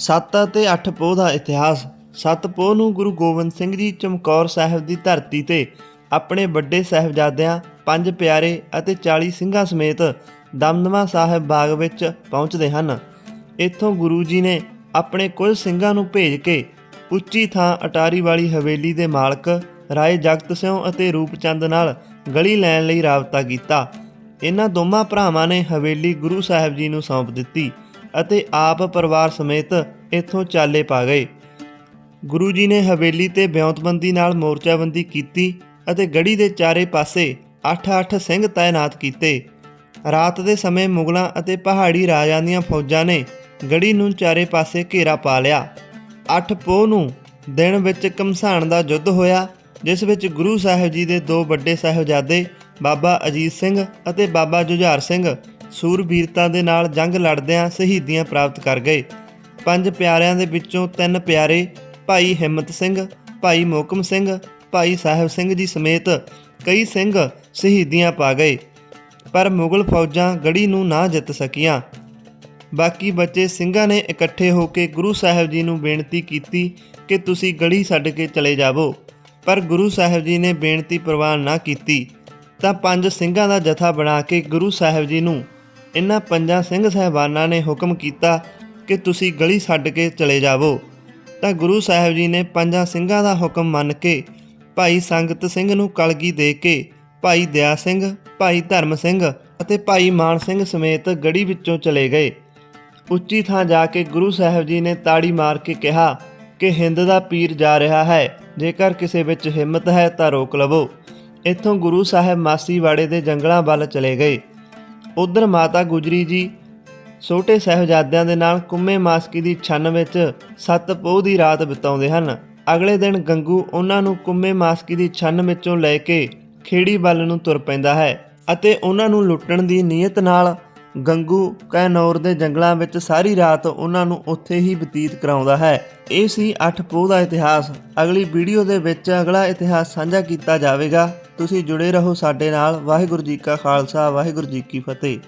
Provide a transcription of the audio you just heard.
7 ਅਤੇ 8 ਪੋਹ ਦਾ ਇਤਿਹਾਸ। 7 ਪੋਹ ਨੂੰ ਗੁਰੂ ਗੋਬਿੰਦ ਸਿੰਘ ਜੀ ਚਮਕੌਰ ਸਾਹਿਬ ਦੀ ਧਰਤੀ ਤੇ ਆਪਣੇ ਵੱਡੇ ਸਾਹਿਬਜ਼ਾਦਿਆਂ, ਪੰਜ ਪਿਆਰੇ ਅਤੇ 40 ਸਿੰਘਾਂ ਸਮੇਤ ਦਮਦਮਾ ਸਾਹਿਬ ਬਾਗ ਵਿੱਚ ਪਹੁੰਚਦੇ ਹਨ। ਇੱਥੋਂ ਗੁਰੂ ਜੀ ਨੇ ਆਪਣੇ ਕੁਝ ਸਿੰਘਾਂ ਨੂੰ ਭੇਜ ਕੇ ਉੱਚੀ ਥਾਂ ਅਟਾਰੀ ਵਾਲੀ ਹਵੇਲੀ ਦੇ ਮਾਲਕ, ਰਾਏ ਜਗਤ ਸਿੰਘ ਅਤੇ ਰੂਪਚੰਦ ਨਾਲ ਗਲੀ ਲੈਣ ਲਈ ਰਾਬਤਾ ਕੀਤਾ। ਇਹਨਾਂ ਦੋਵਾਂ ਭਰਾਵਾਂ ਨੇ ਹਵੇਲੀ ਗੁਰੂ ਸਾਹਿਬ ਜੀ ਨੂੰ ਸੌਂਪ ਦਿੱਤੀ। ਅਤੇ ਆਪ ਪਰਿਵਾਰ ਸਮੇਤ ਇੱਥੋਂ ਚਾਲੇ ਪਾ ਗਏ। ਗੁਰੂ ਜੀ ਨੇ ਹਵੇਲੀ ਤੇ ਬਿਉਂਤਬੰਦੀ ਨਾਲ ਮੋਰਚਾਬੰਦੀ ਕੀਤੀ ਅਤੇ ਗੜੀ ਦੇ ਚਾਰੇ ਪਾਸੇ 8-8 ਸਿੰਘ ਤਾਇਨਾਤ ਕੀਤੇ। ਰਾਤ ਦੇ ਸਮੇਂ ਮੁਗਲਾਂ ਅਤੇ ਪਹਾੜੀ ਰਾਜਾਂ ਦੀਆਂ ਫੌਜਾਂ ਨੇ ਗੜੀ ਨੂੰ ਚਾਰੇ ਪਾਸੇ ਘੇਰਾ ਪਾ ਲਿਆ। 8 ਪੋਹ ਨੂੰ ਦਿਨ ਵਿੱਚ ਕਮਸਾਨ ਦਾ ਯੁੱਧ ਹੋਇਆ, ਜਿਸ ਵਿੱਚ ਗੁਰੂ ਸਾਹਿਬ ਜੀ ਦੇ ਦੋ ਵੱਡੇ ਸਾਹਿਬਜ਼ਾਦੇ, ਬਾਬਾ ਅਜੀਤ ਸਿੰਘ ਅਤੇ ਬਾਬਾ ਜੁਝਾਰ ਸਿੰਘ ਸੂਰਬੀਰਤਾ ਦੇ ਨਾਲ ਜੰਗ ਲੜਦਿਆਂ ਸ਼ਹੀਦੀਆਂ ਪ੍ਰਾਪਤ ਕਰ ਗਏ। ਪੰਜ ਪਿਆਰਿਆਂ ਦੇ ਵਿੱਚੋਂ ਤਿੰਨ ਪਿਆਰੇ, ਭਾਈ ਹਿੰਮਤ ਸਿੰਘ, ਭਾਈ ਮੋਕਮ ਸਿੰਘ, ਭਾਈ ਸਾਹਿਬ ਸਿੰਘ ਜੀ ਸਮੇਤ ਕਈ ਸਿੰਘ ਸ਼ਹੀਦੀਆਂ ਪਾ ਗਏ। ਪਰ ਮੁਗਲ ਫੌਜਾਂ ਗੜੀ ਨੂੰ ਨਾ ਜਿੱਤ ਸਕੀਆਂ। ਬਾਕੀ ਬੱਚੇ ਸਿੰਘਾਂ ਨੇ ਇਕੱਠੇ ਹੋ ਕੇ ਗੁਰੂ ਸਾਹਿਬ ਜੀ ਨੂੰ ਬੇਨਤੀ ਕੀਤੀ ਕਿ ਤੁਸੀਂ ਗੜੀ ਛੱਡ ਕੇ ਚਲੇ ਜਾਵੋ। ਪਰ ਗੁਰੂ ਸਾਹਿਬ ਜੀ ਨੇ ਬੇਨਤੀ ਪ੍ਰਵਾਨ ਨਾ ਕੀਤੀ। ਤਾਂ ਪੰਜ ਸਿੰਘਾਂ ਦਾ ਜਥਾ ਬਣਾ ਕੇ ਗੁਰੂ ਸਾਹਿਬ ਜੀ ਨੂੰ ਇਹਨਾਂ ਪੰਜਾਂ ਸਿੰਘ ਸਹਿਬਾਨਾਂ ਨੇ ਹੁਕਮ ਕੀਤਾ ਕਿ ਤੁਸੀਂ ਗਲੀ ਛੱਡ ਕੇ ਚਲੇ ਜਾਵੋ। ਤਾਂ ਗੁਰੂ ਸਾਹਿਬ ਜੀ ਨੇ ਪੰਜਾਂ ਸਿੰਘਾਂ ਦਾ ਹੁਕਮ ਮੰਨ ਕੇ ਭਾਈ ਸੰਗਤ ਸਿੰਘ ਨੂੰ ਕਲਗੀ ਦੇ ਕੇ ਭਾਈ ਦਇਆ ਸਿੰਘ, ਭਾਈ ਧਰਮ ਸਿੰਘ ਅਤੇ ਭਾਈ ਮਾਨ ਸਿੰਘ ਸਮੇਤ ਗੜੀ ਵਿੱਚੋਂ ਚਲੇ ਗਏ। ਉੱਚੀ ਥਾਂ ਜਾ ਕੇ ਗੁਰੂ ਸਾਹਿਬ ਜੀ ਨੇ ਤਾੜੀ ਮਾਰ ਕੇ ਕਿਹਾ ਕਿ ਹਿੰਦ ਦਾ ਪੀਰ ਜਾ ਰਿਹਾ ਹੈ, ਜੇਕਰ ਕਿਸੇ ਵਿੱਚ ਹਿੰਮਤ ਹੈ ਤਾਂ ਰੋਕ ਲਵੋ। ਇੱਥੋਂ ਗੁਰੂ ਸਾਹਿਬ ਮਾਸੀਵਾੜੇ ਦੇ ਜੰਗਲਾਂ ਵੱਲ ਚਲੇ ਗਏ। ਉਧਰ ਮਾਤਾ ਗੁਜਰੀ ਜੀ ਛੋਟੇ ਸਾਹਿਬਜ਼ਾਦਿਆਂ ਦੇ ਨਾਲ ਕੁੰਮੇ ਮਾਸਕੀ ਦੀ ਛੰਨ ਵਿੱਚ ਸੱਤ ਪੋਹ ਦੀ ਰਾਤ ਬਿਤਾਉਂਦੇ ਹਨ। ਅਗਲੇ ਦਿਨ ਗੰਗੂ ਉਹਨਾਂ ਨੂੰ ਕੁੰਮੇ ਮਾਸਕੀ ਦੀ ਛੰਨ ਵਿੱਚੋਂ ਲੈ ਕੇ ਖੇੜੀ ਵੱਲ ਨੂੰ ਤੁਰ ਪੈਂਦਾ ਹੈ ਅਤੇ ਉਹਨਾਂ ਨੂੰ ਲੁੱਟਣ ਦੀ ਨੀਅਤ ਨਾਲ ਗੰਗੂ ਕੈਨੌਰ ਦੇ ਜੰਗਲਾਂ ਵਿੱਚ ਸਾਰੀ ਰਾਤ ਉਹਨਾਂ ਨੂੰ ਉੱਥੇ ਹੀ ਬਤੀਤ ਕਰਾਉਂਦਾ ਹੈ। ਇਹ ਸੀ 8 ਪੋਹ ਦਾ ਇਤਿਹਾਸ। ਅਗਲੀ ਵੀਡੀਓ ਦੇ ਵਿੱਚ ਅਗਲਾ ਇਤਿਹਾਸ ਸਾਂਝਾ ਕੀਤਾ ਜਾਵੇਗਾ। ਤੁਸੀਂ ਜੁੜੇ ਰਹੋ ਸਾਡੇ ਨਾਲ। ਵਾਹਿਗੁਰੂ ਜੀ ਕਾ ਖਾਲਸਾ ਵਾਹਿਗੁਰੂ ਜੀ ਕੀ ਫਤਿਹ।